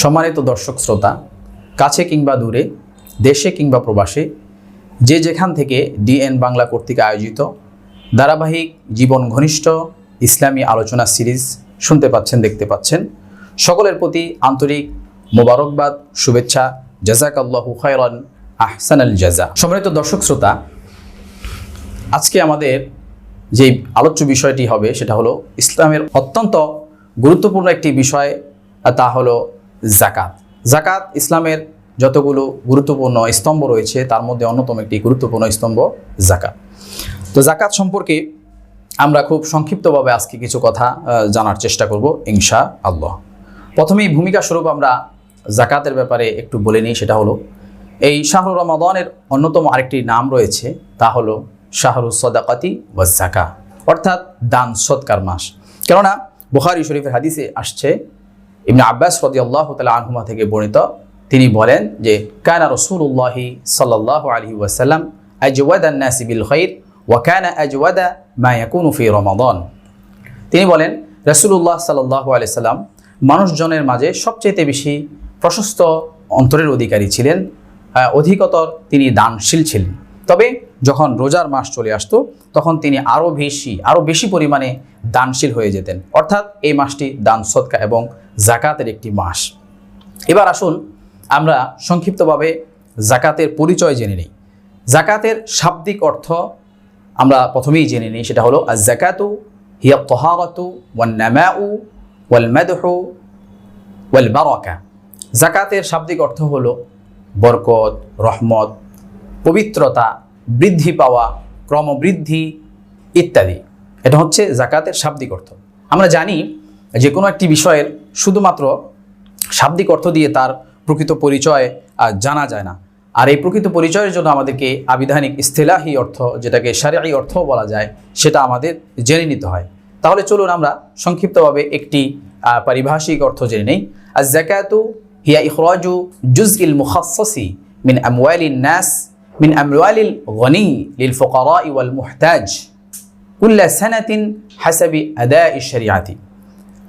সম্মানিত দর্শক শ্রোতা, কাছে কিংবা দূরে, দেশে কিংবা প্রবাসে, যে যেখান থেকে ডিএন বাংলা কর্তৃক আয়োজিত ধারাবাহিক জীবন ঘনিষ্ঠ ইসলামী আলোচনা সিরিজ শুনতে পাচ্ছেন, দেখতে পাচ্ছেন, সকলের প্রতি আন্তরিক মোবারকবাদ, শুভেচ্ছা জাজাক আল্লাহু খায়রান আহসান আল জাজা সম্মানিত দর্শক শ্রোতা, আজকে আমাদের যে আলোচ্য বিষয়টি হবে, সেটা হলো ইসলামের অত্যন্ত গুরুত্বপূর্ণ একটি বিষয়, তা হলো জাকাত জাকাত ইসলামের যতগুলো গুরুত্বপূর্ণ স্তম্ভ রয়েছে, তার মধ্যে অন্যতম একটি গুরুত্বপূর্ণ স্তম্ভ জাকাত তো জাকাত সম্পর্কে আমরা খুব সংক্ষিপ্তভাবে আজকে কিছু কথা জানার চেষ্টা করব ইনশা আল্লাহ প্রথমেই ভূমিকা স্বরূপ আমরা জাকাতের ব্যাপারে একটু বলে নিই, সেটা হলো, এই শাহরু রমাদানের অন্যতম আরেকটি নাম রয়েছে, তা হলো শাহরু সদাকাতি বা জাকা অর্থাৎ দান সৎকার মাস। কেননা, বুখারি শরীফের হাদিসে আসছে ইবনে আব্বাস রদি আল্লাহ তালা থেকে বর্ণিত। তিনি বলেন যে, কানা রসুল্লাহি সাল্লাহ আলহি ওয়াসাল্লাম আজওয়াদান নাসিবিল খৈর ওয়া কানা আজওয়াদা মা ইয়াকুনু ফি রমাদান। তিনি বলেন রসুল্লাহ সাল্লাহ আলাইসাল্লাম মানুষজনের মাঝে সবচেয়ে বেশি প্রশস্ত অন্তরের অধিকারী ছিলেন অধিকতর তিনি দানশীল ছিলেন। তবে যখন রোজার মাস চলে আসতো, তখন তিনি আরও বেশি আরও বেশি পরিমাণে দানশীল হয়ে যেতেন। অর্থাৎ এই মাসটি দান সৎকা এবং জাকাতের একটি মাস। এবার আসুন আমরা সংক্ষিপ্তভাবে জাকাতের পরিচয় জেনে নিই। জাকাতের শাব্দিক অর্থ আমরা প্রথমেই জেনে নিই, সেটা হলো আজ জাকাতু হিয়া তহারতু ওয়ান নামাউ ওয়াল মাদহু ওয়াল বারাকা জাকাতের শাব্দিক অর্থ হলো বরকত, রহমত, পবিত্রতা, বৃদ্ধি পাওয়া, ক্রমবৃদ্ধি ইত্যাদি। এটা হচ্ছে জাকাতের শাব্দিক অর্থ। আমরা জানি যে কোনো একটি বিষয়ের শুধুমাত্র শাব্দিক অর্থ দিয়ে তার প্রকৃত পরিচয় জানা যায় না। আর এই প্রকৃত পরিচয়ের জন্য আমাদেরকে আবিধানিক ইস্তেলাহি অর্থ, যেটাকে সারিয়াই অর্থ বলা যায়, সেটা আমাদের জেনে নিতে হয়। তাহলে চলুন আমরা সংক্ষিপ্তভাবে একটি পারিভাষিক অর্থ জেনে নেই। আর জাকাতু হিয়া ইখরাজু জুজ ইল মুখাসসি মিন আমওয়ালিন নাস, মিন আমওয়ালিল গনি লিল ফুকারা ওয়াল মুহতাজ কুল্লা সানাতিন হাসাবি আদা শরিয়াতি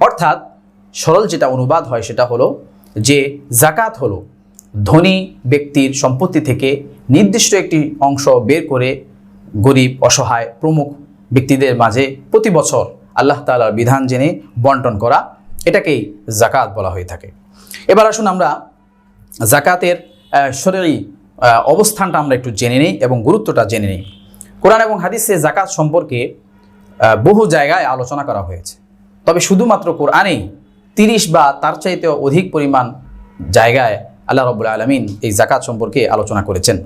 অর্থাৎ সরল যেটা অনুবাদ হয় সেটা হলো যে জাকাত হলো ধনী ব্যক্তির সম্পত্তি থেকে নির্দিষ্ট একটি অংশ বের করে গরিব, অসহায়, প্রমুখ ব্যক্তিদের মাঝে প্রতি বছর আল্লাহ তাআলার বিধান জেনে বন্টন করা, এটাকেই জাকাত বলা হয়ে থাকে। এবার আসুন আমরা জাকাতের শরীরী অবস্থানটা আমরা একটু জেনে নিই এবং গুরুত্বটা জেনে নিই। কোরআন এবং হাদিসে জাকাত সম্পর্কে বহু জায়গায় আলোচনা করা হয়েছে। তবে শুধুমাত্র কোরআনেই তিরিশ বা তার চাইতেও অধিক পরিমাণ জায়গায় আল্লাহ রবুল আলমিন এই জাকাত সম্পর্কে আলোচনা করেছেন।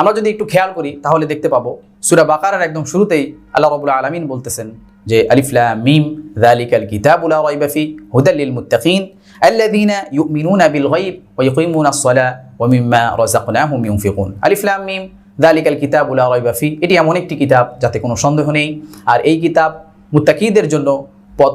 আমরা যদি একটু খেয়াল করি, তাহলে দেখতে পাবো, সুরা বাকারার একদম শুরুতেই আল্লাহ রবুল আলমিন বলতেছেন যে আলিফলা মিম দালিকাল কিতাবুলা রয়বাফি হুদাল্লিল মুত্তাকিন الذين يؤمنون بالغيب ويقيمون الصلاة ومما رزقناهم ينفقون আলিফ লাম মিম দালিকাল কিতাব উলা রয়বা এটি এমন একটি কিতাব যাতে কোনো সন্দেহ নেই। আর এই কিতাব মুত্তাকিদের জন্য পথ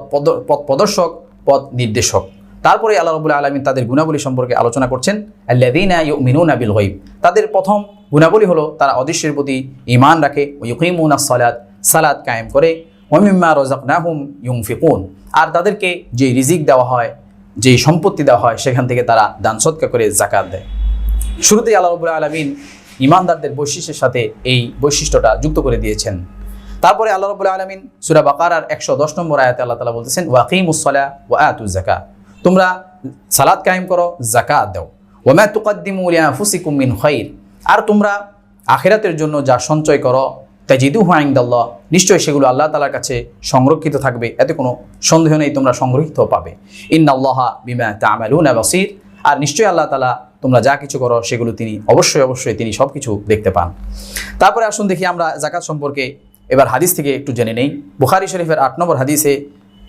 পথ প্রদর্শক পথ নির্দেশক। তারপরে আল্লাহ রবুল্লা আলমিন তাদের গুণাবলী সম্পর্কে আলোচনা করছেন আল্লাদিনা ইউমিনুনা বিল গইব তাদের প্রথম গুণাবলী হলো, তারা অদৃশ্যের প্রতি ঈমান রাখে ও ইউকিমুনা সালাত। সালাত কায়েম করে ওমিম্মা ইউং ইউংফিকুন আর তাদেরকে যে রিজিক দেওয়া হয় যে সম্পত্তি দেওয়া হয়, সেখান থেকে তারা দান সৎকা করে জাকাত দেয়। শুরুতেই আল্লাহ রবুল্লা আলমিন ইমানদারদের বৈশিষ্ট্যের সাথে এই বৈশিষ্ট্যটা যুক্ত করে দিয়েছেন। তারপরে আল্লাহ রবুল্লা আলমিন সুরা বাকারার একশো দশ নম্বর আয়াতে আল্লাহ তালা বলতেছেন ওয়াকিম উসলা ওয়া আতু জাকা তোমরা সালাদ কায়েম করো জাকাত দাও। ওমা তুকাদ্দিমু লিআনফুসিকুম মিন খাইর। আর তোমরা আখিরাতের জন্য যা সঞ্চয় করো তাজিদু হুয়াইন্দাল্লাহ নিশ্চয়ই সেগুলো আল্লাহ তালার কাছে সংরক্ষিত থাকবে, এতে কোনো সন্দেহ নেই, তোমরা সংরক্ষিত পাবে। ইন্নাল্লাহা বিমা তামালুনা বাসির। আর নিশ্চয়ই আল্লাহ তালা তোমরা যা কিছু করো, সেগুলো তিনি অবশ্যই অবশ্যই তিনি সব কিছু দেখতে পান। তারপরে আসুন দেখি আমরা জাকাত সম্পর্কে এবার হাদিস থেকে একটু জেনে নেই। বুখারি শরীফের আট নম্বর হাদিসে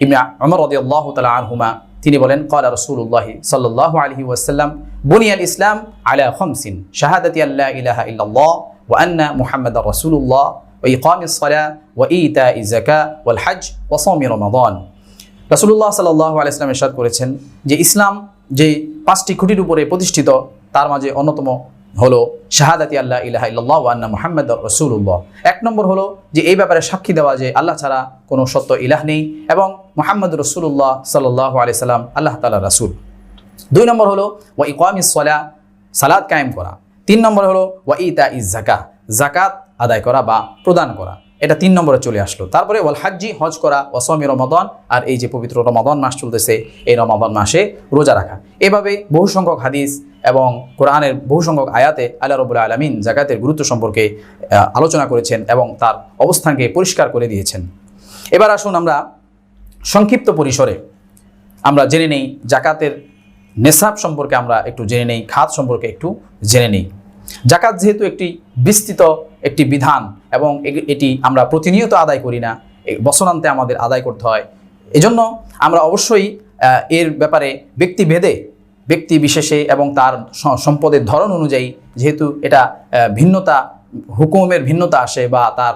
ইমা অমর রদি আল্লাহ তালা আনহুমা, তিনি বলেন কলা রসুল্লাহি সাল্লাহ আলহি ওয়াসাল্লাম বুনিয়াল ইসলাম আলা খমসিন, শাহাদাতি আল্লাহ ইলাহা ইল্লাল্লাহ ওয়া আন্না মুহাম্মদ রসুল্লাহ ওয়া ইকাম ইসলা ও ইতা ইজাকা ওয়াল হাজ ওয়া সৌমি রমাদন। রসুল্লাহ সাল্লাহ আলাইসলাম এরশাদ করেছেন যে ইসলাম যে পাঁচটি খুঁটির উপরে প্রতিষ্ঠিত, তার মাঝে অন্যতম হলো শাহাদাতি আল্লাহ ইলাহা ইল্লাহ আন্না মোহাম্মদ রসুল্লাহ এক নম্বর হলো যে এই ব্যাপারে সাক্ষী দেওয়া যে আল্লাহ ছাড়া কোনো সত্য ইলাহ নেই এবং মোহাম্মদ রসুল্লাহ সাল্লাহ আলি সাল্লাম আল্লাহ তালা রাসুল। দুই নম্বর হলো, ওয়া ইকাম ইসলা সালাদ কায়েম করা। তিন নম্বর হলো, ওয়া ইতা ইজ জাকা জাকাত আদায় করা বা প্রদান করা। এটা তিন নম্বরে চলে আসলো। তারপরে ওয়াল হাজ্জি, হজ করা ওয়াসমি রমাদন আর এই যে পবিত্র রমাদন মাস চলতেছে, এই রমাদন মাসে রোজা রাখা। এভাবে বহু সংখ্যক হাদিস এবং কোরআনের বহু সংখ্যক আয়াতে আল্লাহ রবুল্লা আলমিন জাকাতের গুরুত্ব সম্পর্কে আলোচনা করেছেন এবং তার অবস্থানকে পরিষ্কার করে দিয়েছেন। এবার আসুন আমরা সংক্ষিপ্ত পরিসরে আমরা জেনে নেই জাকাতের নেশাব সম্পর্কে আমরা একটু জেনে নেই, খাত সম্পর্কে একটু জেনে নেই। জাকাত যেহেতু একটি বিস্তৃত একটি বিধান এবং এটি আমরা প্রতিনিয়ত আদায় করি না, এ বছরান্তে আমাদের আদায় করতে হয়। এজন্য আমরা অবশ্যই এর ব্যাপারে ব্যক্তিভেদে ব্যক্তি বিশেষে এবং তার সম্পদের ধরন অনুযায়ী যেহেতু এটা ভিন্নতা, হুকুমের ভিন্নতা আসে বা তার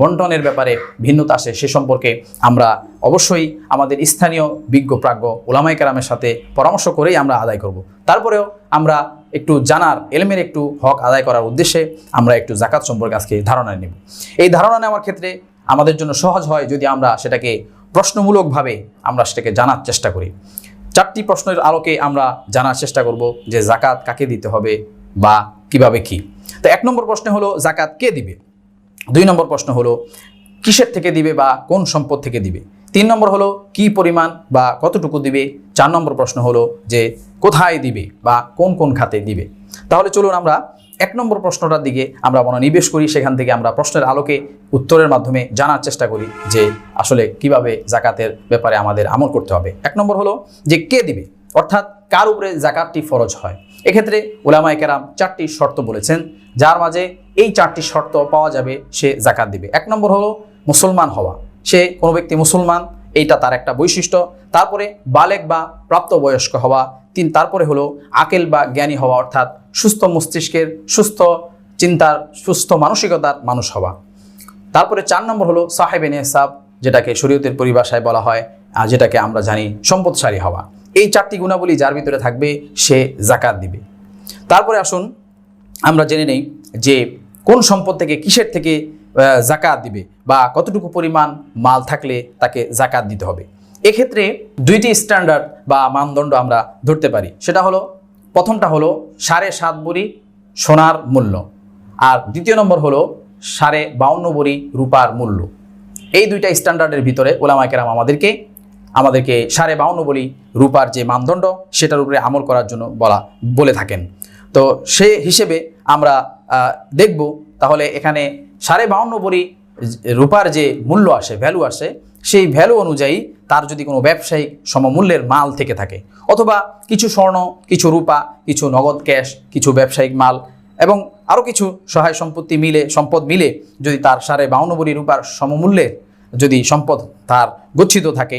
বন্টনের ব্যাপারে ভিন্নতা আসে সে সম্পর্কে আমরা অবশ্যই আমাদের স্থানীয় বিজ্ঞ প্রাজ্ঞ ওলামাই কেরামের সাথে পরামর্শ করেই আমরা আদায় করব। তারপরেও আমরা একটু জানার, এলমের একটু হক আদায় করার উদ্দেশ্যে আমরা একটু জাকাত সম্পর্কে আজকে ধারণা নেব। এই ধারণা নেওয়ার ক্ষেত্রে আমাদের জন্য সহজ হয় যদি আমরা সেটাকে প্রশ্নমূলকভাবে আমরা সেটাকে জানার চেষ্টা করি। চারটি প্রশ্নের আলোকে আমরা জানার চেষ্টা করব যে জাকাত কাকে দিতে হবে বা কীভাবে কি। তো এক নম্বর প্রশ্ন হলো জাকাত কে দিবে? দুই নম্বর প্রশ্ন হলো, কিসের থেকে দিবে বা কোন সম্পদ থেকে দিবে? তিন নম্বর হলো, কি পরিমাণ বা কতটুকু দিবে? চার নম্বর প্রশ্ন হলো যে, কোথায় দিবে বা কোন কোন খাতে দিবে? তাহলে চলুন আমরা এক নম্বর প্রশ্নটার দিকে আমরা মনোনিবেশ করি। সেখান থেকে আমরা প্রশ্নের আলোকে উত্তরের মাধ্যমে জানার চেষ্টা করি যে, আসলে কীভাবে জাকাতের ব্যাপারে আমাদের আমল করতে হবে। এক নম্বর হলো যে, কে দিবে? অর্থাৎ কার উপরে জাকাতটি ফরজ হয়? এক্ষেত্রে ওলামায় কেরাম চারটি শর্ত বলেছেন। যার মাঝে এই চারটি শর্ত পাওয়া যাবে, সে জাকাত দিবে। এক নম্বর হলো মুসলমান হওয়া। সে কোনো ব্যক্তি মুসলমান, এইটা তার একটা বৈশিষ্ট্য। তারপরে বালেক বা প্রাপ্তবয়স্ক হওয়া, তিন তারপরে হলো আকেল বা জ্ঞানী হওয়া অর্থাৎ সুস্থ মস্তিষ্কের সুস্থ চিন্তার, সুস্থ মানসিকতার মানুষ হওয়া। তারপরে চার নম্বর হলো সাহেব এনে সাব যেটাকে শরীয়তের পরিভাষায় বলা হয়, আর যেটাকে আমরা জানি সম্পদশালী হওয়া। এই চারটি গুণাবলী যার ভিতরে থাকবে, সে জাকাত দিবে। তারপরে আসুন আমরা জেনে নেই যে কোন সম্পদ থেকে, কিসের থেকে জাকাত দিবে বা কতটুকু পরিমাণ মাল থাকলে তাকে জাকাত দিতে হবে। এক্ষেত্রে দুইটি স্ট্যান্ডার্ড বা মানদণ্ড আমরা ধরতে পারি। সেটা হলো, প্রথমটা হলো সাড়ে সাত বড়ি সোনার মূল্য আর দ্বিতীয় নম্বর হলো সাড়ে বাউন্ন বড়ি রূপার মূল্য। এই দুইটা স্ট্যান্ডার্ডের ভিতরে ওলামাকেরাম আমাদেরকে আমাদেরকে সাড়ে বাউন্ন বলি রূপার যে মানদণ্ড সেটার উপরে আমল করার জন্য বলা, বলে থাকেন। তো সে হিসেবে আমরা দেখব তাহলে এখানে সাড়ে বাউন্ন বড়ি রূপার যে মূল্য আসে ভ্যালু আসে, সেই ভ্যালু অনুযায়ী তার যদি কোনো ব্যবসায়িক সমমূল্যের মাল থেকে থাকে। অথবা কিছু স্বর্ণ, কিছু রূপা, কিছু নগদ ক্যাশ কিছু ব্যবসায়িক মাল এবং আরও কিছু সহায় সম্পত্তি মিলে, সম্পদ মিলে যদি তার সাড়ে বাউন্ন বড়ি রূপার সমমূল্যের যদি সম্পদ তার গচ্ছিত থাকে।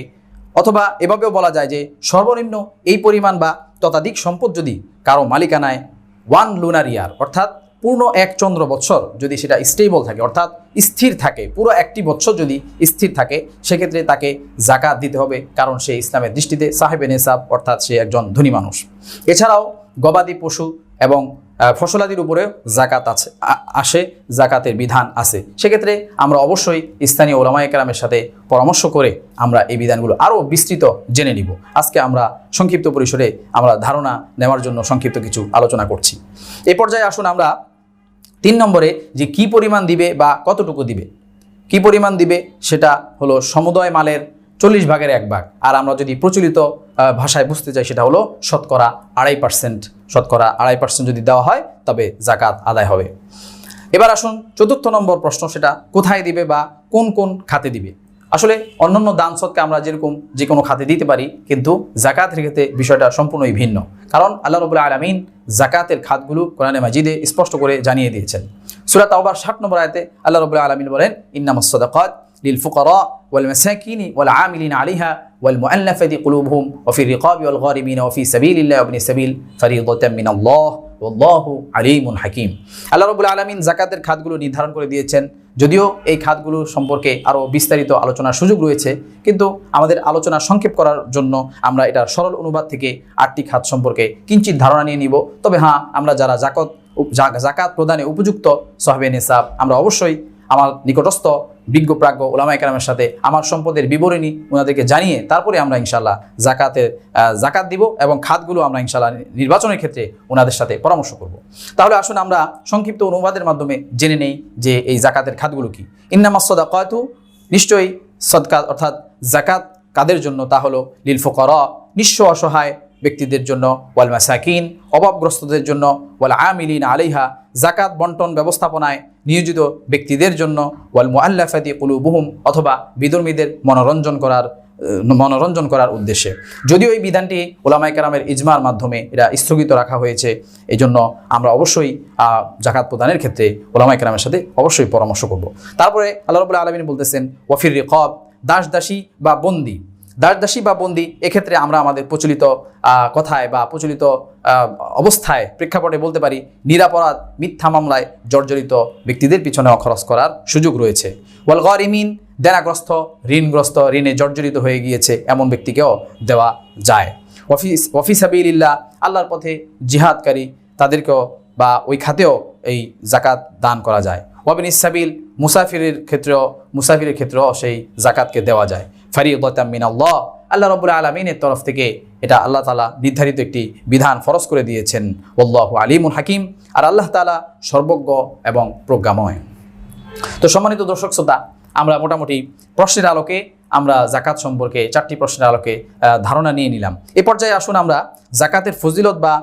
অথবা এভাবেও বলা যায় যে সর্বনিম্ন এই পরিমাণ বা ততাধিক সম্পদ যদি কারও মালিকানায় ওয়ান লুনার ইয়ার অর্থাৎ পূর্ণ এক চন্দ্র বৎসর যদি সেটা স্টেবল থাকে, অর্থাৎ স্থির থাকে, পুরো একটি বৎসর যদি স্থির থাকে, সেক্ষেত্রে তাকে জাকাত দিতে হবে, কারণ সে ইসলামের দৃষ্টিতে সাহেবে নেসাব অর্থাৎ সে একজন ধনী মানুষ। এছাড়াও গবাদি পশু এবং ফসলাদির উপরেও জাকাত আছে আসে, জাকাতের বিধান আছে। সেক্ষেত্রে আমরা অবশ্যই স্থানীয় ওলামায় কেরামের সাথে পরামর্শ করে আমরা এই বিধানগুলো আরও বিস্তৃত জেনে নিব। আজকে আমরা সংক্ষিপ্ত পরিসরে আমরা ধারণা নেওয়ার জন্য সংক্ষিপ্ত কিছু আলোচনা করছি। এ পর্যায়ে আসুন আমরা তিন নম্বরে যে কি পরিমাণ দিবে বা কতটুকু দিবে। কি পরিমাণ দিবে সেটা হলো সমুদয় মালের চল্লিশ ভাগের এক ভাগ। আর আমরা যদি প্রচলিত ভাষায় বুঝতে চাই সেটা হলো শতকরা আড়াই পার্সেন্ট শতকরা আড়াই পার্সেন্ট যদি দেওয়া হয় তবে জাকাত আদায় হবে। এবার আসুন চতুর্থ নম্বর প্রশ্ন সেটা কোথায় দিবে বা কোন কোন খাতে দিবে। আসলে অন্য অন্য দান সৎকে আমরা যেরকম যে কোনো খাতে দিতে পারি, কিন্তু জাকাতের ক্ষেত্রে বিষয়টা সম্পূর্ণই ভিন্ন। কারণ আল্লাহ রবুল্লা আলমিন জাকাতের খাতগুলো কোরআনে মাজিদে স্পষ্ট করে জানিয়ে দিয়েছেন। সুরাত তাওবার ষাট নম্বর আয়তে আল্লাহ রবুল্লা আলমিন বলেন ইন্নামসদাকাত লিল ফুকর ওয়াল মেসাকিনি ওয়াল আমিলিন আলিহা ওয়াল মুআল্লাফাতি কুলুবহুম ওয়া ফি রিকাবি ওয়াল গারিমিন ওয়া ফি সাবিলিল্লাহ ইবনি সাবিল ফরিদাতাম মিনাল্লাহ ওয়াল্লাহু আলিমুন হাকিম আল্লাহ রাব্বুল আলামিন যাকাতের খাতগুলো নির্ধারণ করে দিয়েছেন। যদিও এই খাতগুলো সম্পর্কে আরও বিস্তারিত আলোচনার সুযোগ রয়েছে, কিন্তু আমাদের আলোচনা সংক্ষেপ করার জন্য আমরা এটা সরল অনুবাদ থেকে আটটি খাত সম্পর্কে কিঞ্চিত ধারণা নিয়ে নিব। তবে হ্যাঁ আমরা যারা জাকত জাকাত প্রদানে উপযুক্ত সাহবে নেসাব, আমরা অবশ্যই আমার নিকটস্থ বিজ্ঞ প্রাজ্ঞ ওলামা একরামের সাথে আমার সম্পদের বিবরণী ওনাদেরকে জানিয়ে তারপরে আমরা ইনশাল্লাহ জাকাতের জাকাত দিব এবং খাতগুলো আমরা ইনশাল্লাহ নির্বাচনের ক্ষেত্রে ওনাদের সাথে পরামর্শ করব। তাহলে আসুন আমরা সংক্ষিপ্ত অনুবাদের মাধ্যমে জেনে নেই যে এই জাকাতের খাতগুলো কি। ইন্নামা সদাকাতু, নিশ্চয়ই সদকা অর্থাৎ জাকাত কাদের জন্য? তা হলো লিল ফকরা, নিঃস্ব অসহায় ব্যক্তিদের জন্য, ওয়াল মাসাকিন, অভাবগ্রস্তদের জন্য, ওয়াল আমিলিন আলাইহা জাকাত বন্টন ব্যবস্থাপনায় নিয়োজিত ব্যক্তিদের জন্য, ওয়াল মুআল্লাফাতি কুলুবুহুম, অথবা বিধর্মীদের মনোরঞ্জন করার মনোরঞ্জন করার উদ্দেশ্যে। যদিও এই বিধানটি ওলামাই কারামের ইজমার মাধ্যমে এটা স্থগিত রাখা হয়েছে এই জন্য আমরা অবশ্যই জাকাত প্রদানের ক্ষেত্রে ওলামাই কারামের সাথে অবশ্যই পরামর্শ করব। তারপরে আল্লাহ রবুল্লাহ আলমিন বলতেছেন ওয়াফির রিকব দাস দাসী বা বন্দি। দাস দাসী বা বন্দি, এক্ষেত্রে আমরা আমাদের প্রচলিত কথায় বা প্রচলিত অবস্থায় প্রেক্ষাপটে বলতে পারি, নিরাপরাধ মিথ্যা মামলায় জর্জরিত ব্যক্তিদের পিছনে খরচ করার সুযোগ রয়েছে। ওয়াল গরিমিন, দেনাগ্রস্ত, ঋণগ্রস্ত, ঋণে জর্জরিত হয়ে গিয়েছে এমন ব্যক্তিকেও দেওয়া যায়। অফিস অফিস আবিল্লাহ আল্লাহর পথে জিহাদকারী, তাদেরকেও বা ওই খাতেও এই জাকাত দান করা যায়। ওয়াবিন ইসাবিল মুসাফিরের ক্ষেত্রেও মুসাফিরের ক্ষেত্রেও সেই জাকাতকে দেওয়া যায়। ফারিউদ্দাম আল্লাহ আল্লাহ রবুল্লা আলমিনের তরফ থেকে এটা আল্লাহ তালা নির্ধারিত একটি বিধান ফরজ করে দিয়েছেন। ওল্লাহ আলিমুল হাকিম। আর আল্লাহ তালা সর্বজ্ঞ এবং প্রজ্ঞাময়। তো সম্মানিত দর্শক শ্রোতা, আমরা মোটামুটি প্রশ্নের আলোকে আমরা জাকাত সম্পর্কে চারটি প্রশ্নের আলোকে ধারণা নিয়ে নিলাম। এ পর্যায়ে আসুন আমরা জাকাতের ফজিলত বা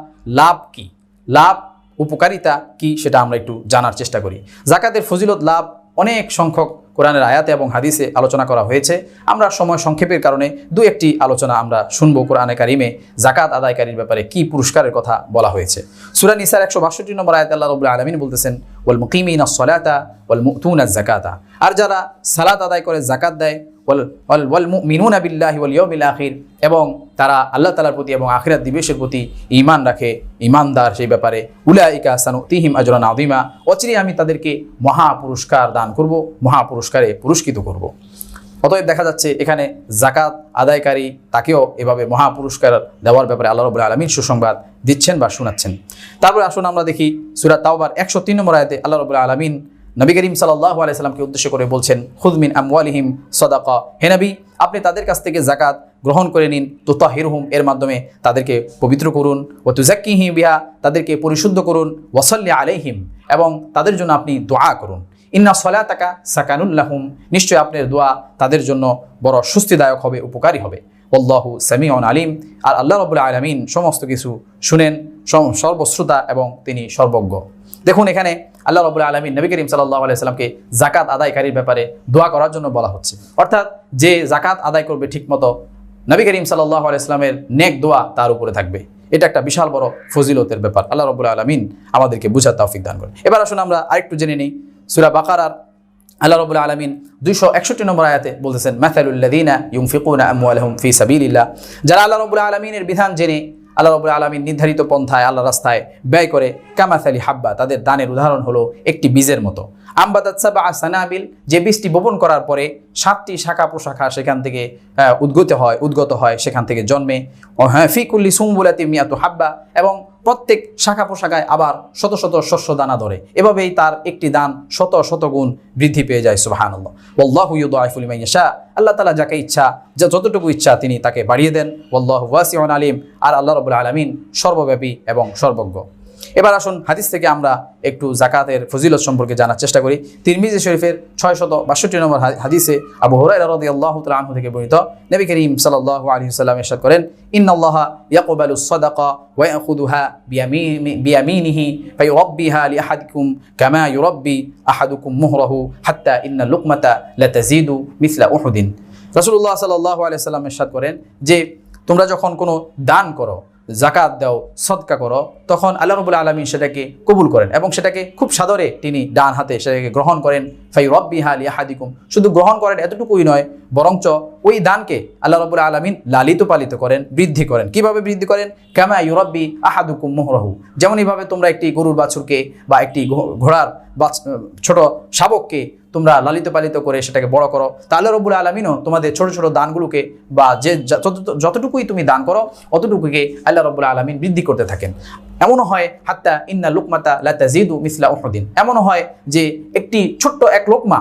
লাভ কি? লাভ, উপকারিতা কি সেটা আমরা একটু জানার চেষ্টা করি। জাকাতের ফজিলত, লাভ অনেক সংখ্যক কোরআনের আয়াতে এবং হাদিসে আলোচনা করা হয়েছে। আমরা সময় সংক্ষেপের কারণে দু একটি আলোচনা আমরা শুনব কোরআনে কারিমে জাকাত আদায়কারীর ব্যাপারে কি পুরস্কারের কথা বলা হয়েছে। সুরা নিসার একশো বাষট্টি নম্বর আয়াত আল্লাহ রবুল্লা আলমিন বলতেছেন, ওয়াল মুকিমিন সলাতা ওয়াল মুতুন জাকাতা আর যারা সালাত আদায় করে জাকাত দেয় মিনুন আবিল্লাহি ওয়াল ইয়মিল আখির। এবং তারা আল্লাহ তালার প্রতি এবং আখিরাত দিবসের প্রতি ঈমান রাখে, ঈমানদার সেই ব্যাপারে। উলাইকা সানু তিহিম আজরান আদিমা অচিরে আমি তাদেরকে মহা পুরস্কার দান করব মহা পুরস্কারে পুরস্কৃত করব। অতএব দেখা যাচ্ছে এখানে জাকাত আদায়কারী তাকেও এভাবে মহা পুরস্কার দেওয়ার ব্যাপারে আল্লাহ রবুল্লা আলমিন সুসংবাদ দিচ্ছেন বা শোনাচ্ছেন। তারপরে আসুন আমরা দেখি সুরাত তাওবার একশো তিন নম্বর আয়তে আল্লাহ রবুল্লা আলমিন নবী করিম সাল্লাহ আলাইসাল্লামকে উদ্দেশ্য করে বলছেন খুদমিন আমওয়ালিহিম সদাকা। হে নবী, আপনি তাদের কাছ থেকে জাকাত গ্রহণ করে নিন। তোতা হিরহুম এর মাধ্যমে তাদেরকে পবিত্র করুন। ও তুজাক্কিহিম বিহা, তাদেরকে পরিশুদ্ধ করুন। ওয়াসাল্লি আলাইহিম, এবং তাদের জন্য আপনি দোয়া করুন। ইন্না সলা তাকা সাকানুল্লাহুম নিশ্চয় আপনার দোয়া তাদের জন্য বড় স্বস্তিদায়ক হবে, উপকারী হবে। আল্লাহু সামিউন আলিম। আর আল্লাহ রবুল্লা আলমিন সমস্ত কিছু শুনেন সর্বশ্রোতা এবং তিনি সর্বজ্ঞ। দেখুন এখানে আল্লাহ রবুল্লা আলমিন নবী করিম সাল্লাহ আলাইসাল্লামকে জাকাত আদায়কারীর ব্যাপারে দোয়া করার জন্য বলা হচ্ছে। অর্থাৎ যে জাকাত আদায় করবে ঠিকমতো নবী করিম সাল্লাহ আলাইসলামের নেক দোয়া তার উপরে থাকবে। এটা একটা বিশাল বড় ফজিলতের ব্যাপার। আল্লাহ রবুল্লা আলমিন আমাদেরকে বুঝার তৌফিক দান করেন। এবার আসুন আমরা আরেকটু জেনে নিই। সুরা বাকারার আল্লাহ রবুল্লা আলমিন দুইশো একষট্টি নম্বর আয়াতে বলতেছেন মাথালুল্লাদিনা ইউমফিকুনা আমওয়ালাহুম ফি সাবিলিল্লাহ। যারা আল্লাহ রবুল্লা আলমিনের বিধান জেনে আল্লাহ রবুল আলমীর নির্ধারিত পন্থায় আল্লাহ রাস্তায় ব্যয় করে কামাথালি হাব্বা, তাদের দানের উদাহরণ হলো একটি বীজের মতো। আম্বাদাচ্ছা বা আসানাবিল যে বীজটি বপন করার পরে সাতটি শাখা প্রশাখা সেখান থেকে উদ্গত হয় উদ্গত হয়, সেখান থেকে জন্মে। হ্যাঁ ফিকুল্লি সুম্বুলাতি মিয়াতু হাব্বা, এবং প্রত্যেক শাখা পোশাকায় আবার শত শত শস্য দানা ধরে। এভাবেই তার একটি দান শত শত গুণ বৃদ্ধি পেয়ে যায় সুবাহান আল্লাহ ওল্লাহ আল্লাহ তালা যাকে ইচ্ছা, যা যতটুকু ইচ্ছা তিনি তাকে বাড়িয়ে দেন। ওল্লাহ ওয়াসিউন আলিম। আর আল্লাহ রবুল আলমিন সর্বব্যাপী এবং সর্বজ্ঞ। এবার আসুন হাদিস থেকে আমরা একটু জাকাতের ফজিলত সম্পর্কে জানার চেষ্টা করি। তিরমিজি শরীফের ছয় শত বাষট্টি নম্বর হাদিসে আবু হরাই থেকে বর্ণিত নবী করিম সাল্লাহ আলী সাল্লাম এরশাদ করেন, ইন্নাল্লাহ ইয়াকুবালু সাদাকা মিসলা সাল্লাম এরশাদ করেন যে, তোমরা যখন কোনো দান করো জাকাত দাও, সদকা করো, তখন আল্লাহ রবুল আলমী সেটাকে কবুল করেন এবং সেটাকে খুব সাদরে তিনি ডান হাতে সেটাকে গ্রহণ করেন। ফাই রব্বি হালি হাদিকুম শুধু গ্রহণ করেন এতটুকুই নয়, বরঞ্চ ওই দানকে আল্লাহ রবুল আলমিন লালিত পালিত করেন, বৃদ্ধি করেন। কীভাবে বৃদ্ধি করেন? কামা ইউরব্বি আহাদুকুম মোহরহু। যেমন এইভাবে তোমরা একটি গরুর বাছুরকে বা একটি ঘোড়ার বাছ- ছোট শাবককে তোমরা লালিত পালিত করে সেটাকে বড় করো। তাহলে রব্বুল আলমিনও তোমাদের ছোট ছোট দানগুলোকে বা যে যতটুকুই তুমি দান করো, অতটুকুকে আল্লাহ রব্বুল আলমিন বৃদ্ধি করতে থাকেন। এমনও হয়, হাত্তা ইন্না লুকমাতা লাতাজিদু মিসলা উহদিন। এমনও হয় যে একটি ছোট্ট এক লোকমা,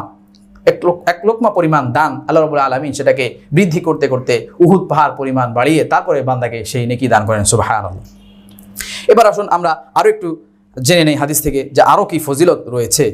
এক লোক এক লোকমা পরিমাণ দান আল্লাহ রবুল্লা আলমিন সেটাকে বৃদ্ধি করতে করতে উহুদ পাহাড় পরিমাণ বাড়িয়ে তারপরে বান্দাকে সেই নেকি দান করেন সুবাহ এবার আসুন আমরা আরও একটু জেনে নেই হাদিস থেকে যে আরও কি ফজিলত রয়েছে।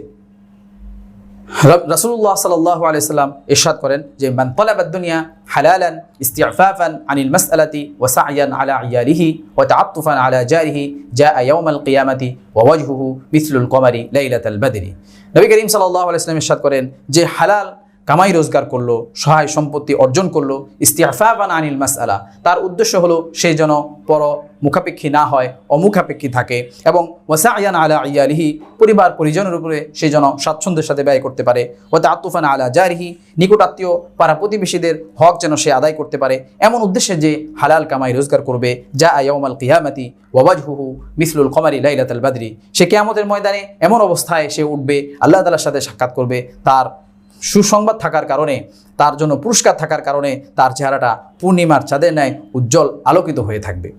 রাসুল্লাহ সাল্লাহ আলাইসাল্লাম ইরশাদ করেন যে, মান দুনিয়া হালালান ইস্তিআফাফান আনিল মাসআলাতি ওয়া সা'য়ান আলা ইয়ালিহি ওয়া তাআত্তুফান আলা জারিহি, জাআ ইয়াউমাল কিয়ামাতি ওয়া ওয়াজহুহু মিসলুল কমারি লাইলাতাল বদরি। নবী করিম সাল্লাল্লাহু আলাইহি সাল্লাম ইরশাদ করেন যে, হালাল কামাই রোজগার করল, সহায় সম্পত্তি অর্জন করল ইস্তিআফাফান আনিল মাস আলা তার উদ্দেশ্য হলো সে যেন পর মুখাপেক্ষী না হয়, অমুখাপেক্ষী থাকে এবং ওয়াসায়ান আলা ইয়ালিহি পরিবার পরিজনের উপরে সে যেন স্বাচ্ছন্দ্যের সাথে ব্যয় করতে পারে। ওতে আত্মফান আলা জারিহি, নিকটাত্মীয় পাড়া প্রতিবেশীদের হক যেন সে আদায় করতে পারে। এমন উদ্দেশ্যে যে হালাল কামাই রোজগার করবে যা আয়াউমাল কিয়ামাতি ওয়াজহুহু মিসলুল কমারি লাইলাতাল বাদরি। সে কেয়ামতের ময়দানে এমন অবস্থায় সে উঠবে, আল্লাহ তালার সাথে সাক্ষাৎ করবে, তার সুসংবাদ থাকার কারণে, তার জন্য পুরস্কার থাকার কারণে তার চেহারাটা পূর্ণিমার চাঁদের ন্যায় উজ্জ্বল আলোকিত হয়ে থাকবে।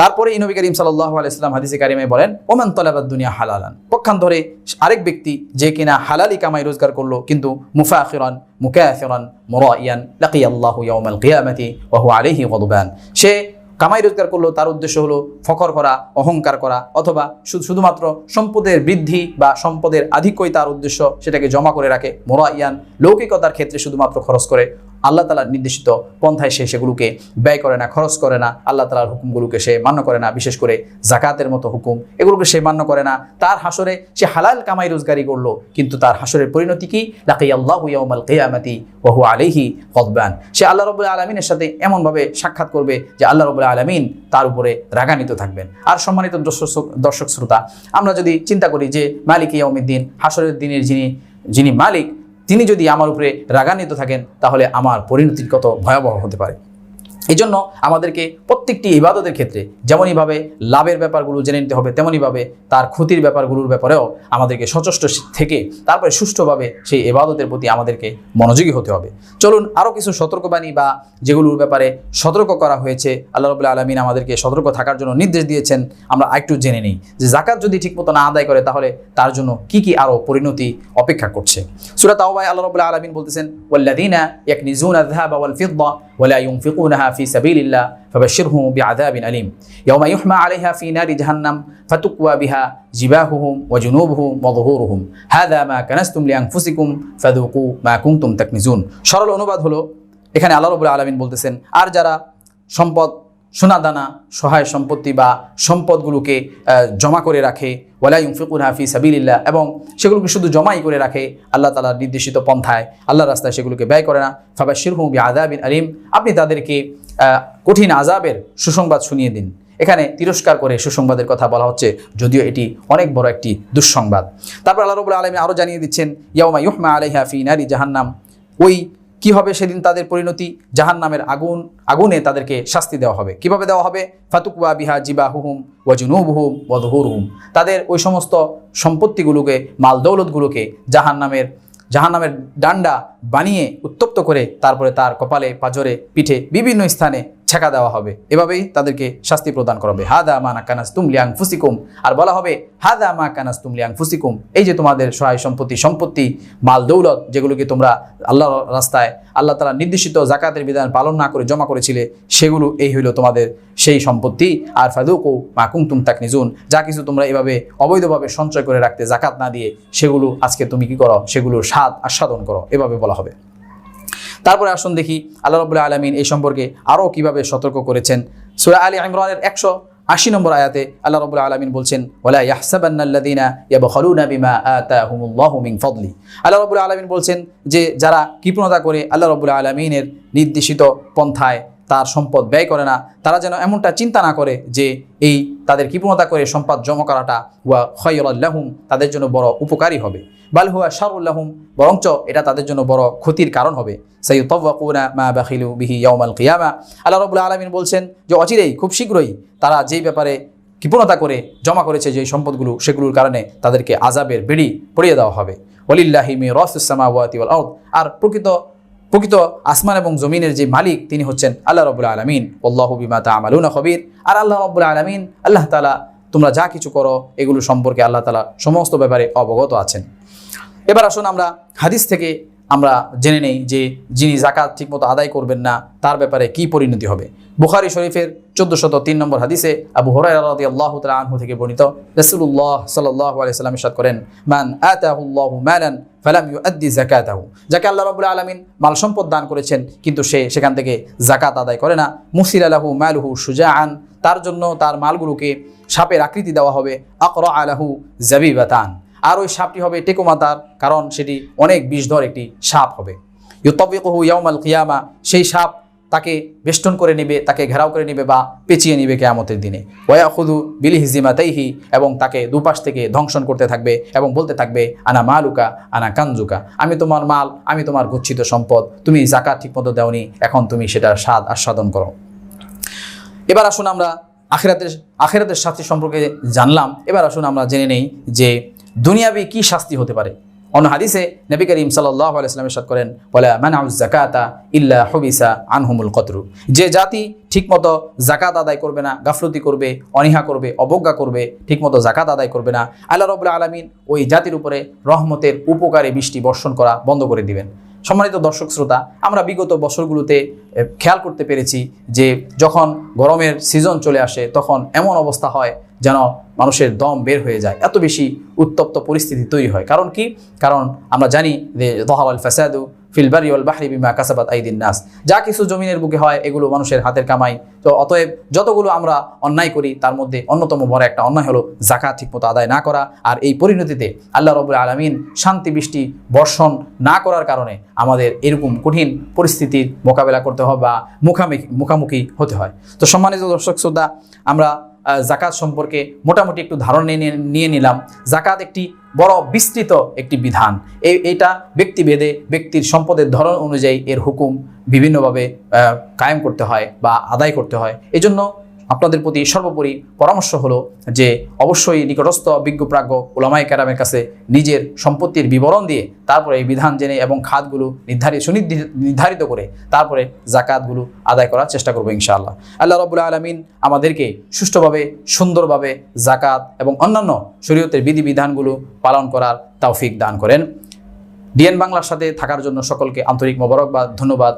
তারপরে ইনবী করিম সাল্লাহ আলাইসলাম হাদিসে কারিমে বলেন, ওমান তলাবাদ দুনিয়া হালালান। পক্ষান্তরে আরেক ব্যক্তি যে কিনা হালালি কামাই রোজগার করল, কিন্তু মুফাখিরান, মুকাফিরান, মুরাইয়ান লাকি আল্লাহ ইয়াউমাল কিয়ামাতি ওয়া হুয়া আলাইহি গদবান। সে কামাই রোজগার করল, তার উদ্দেশ্য হলো ফখর করা, অহংকার করা, অথবা শুধুমাত্র সম্পদের বৃদ্ধি বা সম্পদের আধিক্যই তার উদ্দেশ্য, সেটাকে জমা করে রাখে মোরা ইয়ান লৌকিকতার ক্ষেত্রে শুধুমাত্র খরচ করে। আল্লাহ তালার নির্দেশিত পন্থায় সে সেগুলোকে ব্যয় করে না, খরচ করে না। আল্লাহ তালার হুকুমগুলোকে সে মান্য করে না, বিশেষ করে জাকাতের মতো হুকুম। এগুলোকে সে মান্য করে না। তার হাসরে সে হালাল কামাই রোজগারি করল, কিন্তু তার হাসরের পরিণতি কি? লাকি আল্লাহ ইয়াউমাল কিয়ামাতি ওহু আলাইহি কদবান সে আল্লাহ রবুল্লা আলমিনের সাথে এমনভাবে সাক্ষাৎ করবে যে আল্লাহ রবুল্লা আলমিন তার উপরে রাগান্বিত থাকবেন। আর সম্মানিত দর্শক দর্শক শ্রোতা, আমরা যদি চিন্তা করি যে মালিক ইয়াউমিদ্দিন, হাসরের দিনের যিনি যিনি মালিক তিনি যদি আমার উপরে রাগান্বিত থাকেন তাহলে আমার পরিণতির কত ভয়াবহ হতে পারে। এই জন্য আমাদেরকে প্রত্যেকটি ইবাদতের ক্ষেত্রে যেমনইভাবে লাভের ব্যাপারগুলো জেনে নিতে হবে, তেমনইভাবে তার ক্ষতির ব্যাপারগুলোর ব্যাপারেও আমাদেরকে সচেষ্ট থেকে তারপরে সুষ্ঠুভাবে সেই ইবাদতের প্রতি আমাদেরকে মনোযোগী হতে হবে। চলুন আরও কিছু সতর্কবাণী বা যেগুলোর ব্যাপারে সতর্ক করা হয়েছে, আল্লাহ রবুল্লা আলমিন আমাদেরকে সতর্ক থাকার জন্য নির্দেশ দিয়েছেন, আমরা একটু জেনে নিই যে জাকাত যদি ঠিকমতো না আদায় করে তাহলে তার জন্য কি কি আরও পরিণতি অপেক্ষা করছে। সুরাত আহবাই আল্লাহ রবুল্লাহ আলমিন বলতেছেন ওয়াল্লাদিনা ইয়াক নিজুন বা ওয়াল ফিদ্দা ওয়ালা হ্যাঁ في سبيل الله فبشرهم بعذاب أليم يوم يحمى عليها في نار جهنم فتقوى بها جباههم وجنوبهم وظهورهم هذا ما كنستم لأنفسكم فذوقوا ما كنتم تكنزون সরল অনুবাদ হলো এখানে আল্লাহ রবুল্লা আলমিন বলতেছেন আর যারা সম্পদ সোনাদানা, সহায় সম্পত্তি বা সম্পদগুলোকে জমা করে রাখে। ওয়ালাই ইউফিকুন হাফি সাবিল্লাহ এবং সেগুলোকে শুধু জমাই করে রাখে আল্লাহ তালার নির্দেশিত পন্থায়। আল্লাহ রাস্তায় সেগুলোকে ব্যয় করে না। ফাবা শিরহুম বি আদাবিন আলিম। আপনি তাদেরকে কঠিন আজাবের সুসংবাদ শুনিয়ে দিন। এখানে তিরস্কার করে সুসংবাদের কথা বলা হচ্ছে, যদিও এটি অনেক বড় একটি দুঃসংবাদ। তারপর আল্লাহ রবুল্লা আলমী আরও জানিয়ে দিচ্ছেন, ইয়াউমা ইউহমা আলাইহা ফি নারী জাহান্নাম। ওই কি হবে সেদিন তাদের পরিণতি? জাহান নামের আগুন, আগুনে তাদেরকে শাস্তি দেওয়া হবে। কীভাবে দেওয়া হবে? ফাতুকুয়া বিহা জিবা হুহুম ওয়াজুনুব হুম ওয়াদহুর হুম তাদের ওই সমস্ত সম্পত্তিগুলোকে মাল দৌলতগুলোকে জাহান নামের জাহান নামের ডান্ডা বানিয়ে উত্তপ্ত করে তারপরে তার কপালে, পাজরে, পিঠে বিভিন্ন স্থানে ছেঁকা দেওয়া হবে। এভাবেই তাদেরকে শাস্তি প্রদান করা হবে। হাদা মা কানাস তুম লিয়াং ফুসিকুম আর বলা হবে, হাদা মা কানাস তুম লিয়াং ফুসিকুম এই যে তোমাদের সহায় সম্পত্তি সম্পত্তি, মাল, দৌলত, যেগুলোকে তোমরা আল্লাহ রাস্তায় আল্লাহ তালা নির্দেশিত জাকাতের বিধান পালন না করে জমা করেছিলে, সেগুলো এই হইল তোমাদের সেই সম্পত্তি। আর ফাদুকু মা কুমতুম তাক নিজুন যা কিছু তোমরা এভাবে অবৈধভাবে সঞ্চয় করে রাখতে জাকাত না দিয়ে, সেগুলো আজকে তুমি কি করো? সেগুলোর স্বাদ আস্বাদন করো। এভাবে বলা হবে। তারপরে আসুন দেখি আল্লাহ রবুল্লাহ আলমিন এই সম্পর্কে আরও কীভাবে সতর্ক করেছেন। সুরা আলী ইমরানের একশো আশি নম্বর আয়াতে আল্লাহ রবুল্লাহ আলমিন বলছেন ওলা ইয়াহসাবান্নাল্লাদিনা ফদলি। আল্লাহ রবুল্লাহ আলমিন বলছেন যে, যারা কৃপণতা করে আল্লাহ রবুল্লাহ আলমিনের নির্দেশিত পন্থায় তার সম্পদ ব্যয় করে না, তারা যেন এমনটা চিন্তা না করে যে এই তাদের কৃপণতা করে সম্পদ জমা করাটা ওয়া খয়ুল্লাহুম তাদের জন্য বড় উপকারী হবে। বাল হুয়া শারুল্লাহুম বরঞ্চ এটা তাদের জন্য বড় ক্ষতির কারণ হবে। সেই সাইয়ুতাওয়াকুনা মা বাখিলু বিহি ইয়াউমাল কিয়ামা। আল্লাহ রাব্বুল আলামিন বলছেন যে অচিরেই, খুব শীঘ্রই তারা যেই ব্যাপারে কৃপণতা করে জমা করেছে যে সম্পদগুলো, সেগুলোর কারণে তাদেরকে আজাবের বেড়ি পড়িয়ে দেওয়া হবে। ওলিল্লাহিমি রসুসামাওয়াতি আর প্রকৃত প্রকৃত আসমান এবং জমিনের যে মালিক, তিনি হচ্ছেন আল্লাহ রবুল্লা আলমিন। আল্লাহ তা আমালুনা খবির। আর আল্লাহ রবুল্লা আলমিন, আল্লাহ তালা তোমরা যা কিছু করো, এগুলো সম্পর্কে আল্লাহ তালা সমস্ত ব্যাপারে অবগত আছেন। এবার আসুন আমরা হাদিস থেকে আমরা জেনে নেই যে যিনি জাকাত ঠিকমতো আদায় করবেন না, তার ব্যাপারে কি পরিণতি হবে। বুখারি শরীফের চোদ্দশত তিন নম্বর হাদিসে আবু হরাই আল্লাহ আনহু থেকে বর্ণিত রসুল্লাহ সাল্লাহ আলাইসাল্লাম ইসাদ করেন, মান আতাহুল্লাহ ম্যালান ফালাম ইউ আদ্দি জাকাতাহু যাকে আল্লাহ রাবুল আলমিন মাল সম্পদ দান করেছেন, কিন্তু সে সেখান থেকে জাকাত আদায় করে না। মুসির আলাহু মালহু সুজা আন তার জন্য তার মালগুলোকে সাপের আকৃতি দেওয়া হবে আকর আলাহু জাবিবাতান। আর ওই সাপটি হবে টেকোমাতার, কারণ সেটি অনেক বিষধর একটি সাপ হবে। ইউতবিকহু ইয়াউমাল কিয়ামা, সেই সাপ তাকে বেষ্টন করে নেবে, তাকে ঘেরাও করে নেবে বা পেঁচিয়ে নেবে কেয়ামতের দিনে। ওয়া খুদু বিলি হিজিমাতাইহি এবং তাকে দুপাশ থেকে ধ্বংসন করতে থাকবে এবং বলতে থাকবে, আনা মালুকা, আনা কানজুকা। আমি তোমার মাল, আমি তোমার গচ্ছিত সম্পদ, তুমি জাকাত ঠিকমতো দেওনি, এখন তুমি সেটার স্বাদ আস্বাদন করো। এবার আসুন আমরা আখেরাতের আখেরাতের শাস্তি সম্পর্কে জানলাম। এবার আসুন আমরা জেনে নেই যে দুনিয়াবি কি শাস্তি হতে পারে? অন্য হাদিসে নবী করিম সাল্লাহ আলাইসলাম সাদ করেন, বলে মানাউজ জাকাতা ইল্লা হবিসা আনহুমুল কতরু। যে জাতি ঠিকমতো জাকাত আদায় করবে না, গাফলতি করবে, অনীহা করবে, অবজ্ঞা করবে, ঠিকমতো জাকাত আদায় করবে না, আল্লাহ রবুল্লা আলমিন ওই জাতির উপরে রহমতের উপকারে বৃষ্টি বর্ষণ করা বন্ধ করে দিবেন। সম্মানিত দর্শক শ্রোতা, আমরা বিগত বছরগুলোতে খেয়াল করতে পেরেছি যে যখন গরমের সিজন চলে আসে, তখন এমন অবস্থা হয় যেন মানুষের দম বের হয়ে যায়। এত বেশি উত্তপ্ত পরিস্থিতি তৈরি হয়। কারণ কি? কারণ আমরা জানি যে দহাওয়াল ফাসাদু ফিলবারি ওয়াল বাহরি বিমা কাসাবাত আইদিন নাস। যা কিছু জমিনের বুকে হয়, এগুলো মানুষের হাতের কামাই। তো অতএব যতগুলো আমরা অন্যায় করি, তার মধ্যে অন্যতম বড় একটা অন্যায় হলো জাকাত ঠিকমতো আদায় না করা। আর এই পরিণতিতে আল্লাহ রবুল আলমিন শান্তি বৃষ্টি বর্ষণ না করার কারণে আমাদের এরকম কঠিন পরিস্থিতির মোকাবেলা করতে হয় বা মুখামুখি মুখামুখি হতে হয়। তো সম্মানিত দর্শক, শ্রোতা, আমরা জাকাত সম্পর্কে মোটামুটি একটু ধারণা নিয়ে নিয়ে নিলাম। জাকাত একটি বড় বিস্তৃত একটি বিধান। এই এটা ব্যক্তিভেদে ব্যক্তির সম্পদের ধরন অনুযায়ী এর হুকুম বিভিন্নভাবে কায়েম করতে হয় বা আদায় করতে হয়। এজন্য আপনাদের প্রতি সর্বোপরি পরামর্শ হলো যে অবশ্যই নিকটস্থ বিজ্ঞপ্রাজ্ঞ ওলামাই ক্যারামের কাছে নিজের সম্পত্তির বিবরণ দিয়ে তারপরে এই বিধান জেনে এবং খাতগুলো নির্ধারিত সুনির্ধারিত নির্ধারিত করে তারপরে জাকাতগুলো আদায় করার চেষ্টা করব ইনশাআল্লাহ। আল্লাহ রবুল্লা আলমিন আমাদেরকে সুষ্ঠুভাবে, সুন্দরভাবে জাকাত এবং অন্যান্য শরীয়তের বিধিবিধানগুলো পালন করার তৌফিক দান করেন। ডিএন বাংলার সাথে থাকার জন্য সকলকে আন্তরিক মোবারকবাদ, ধন্যবাদ।